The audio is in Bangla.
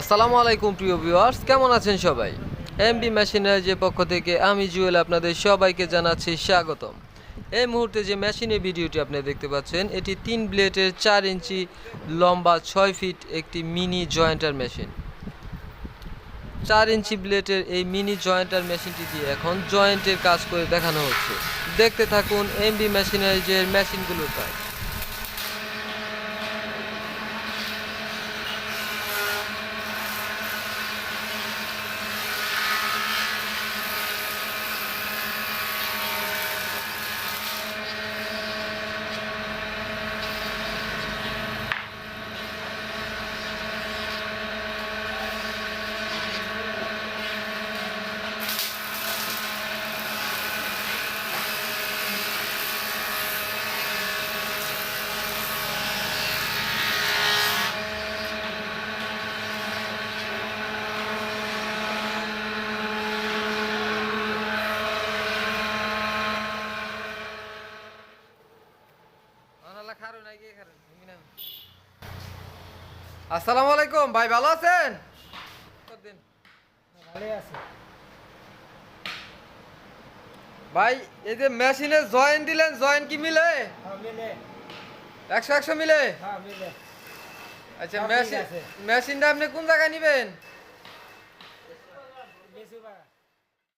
আসসালামু আলাইকুম, প্রিয় ভিউয়ার্স। কেমন আছেন সবাই? এমবি মেশিনারিজের পক্ষ থেকে আমি জুয়েল আপনাদের সবাইকে জানাচ্ছি স্বাগতম। এই মুহূর্তে যে মেশিনের ভিডিওটি আপনি দেখতে পাচ্ছেন, এটি তিন ব্লেডের চার ইঞ্চি লম্বা, ছয় ফিট একটি মিনি জয়েন্টার মেশিন চার ইঞ্চি ব্লেডের এই মিনি জয়েন্টার মেশিনটি দিয়ে এখন জয়েন্টের কাজ করে দেখানো হচ্ছে। দেখতে থাকুন এমবি মেশিনারিজের মেশিনগুলোর কাজ। আসসালামু আলাইকুম ভাই ভালো আছেন? ভাই এই যে মেশিনে জয়েন দিলেন জয়েন কি মিলে? হ্যাঁ একশো একশো মিলে? হ্যাঁ আচ্ছা। মেশিনটা আপনি কোন জায়গায় নেবেন?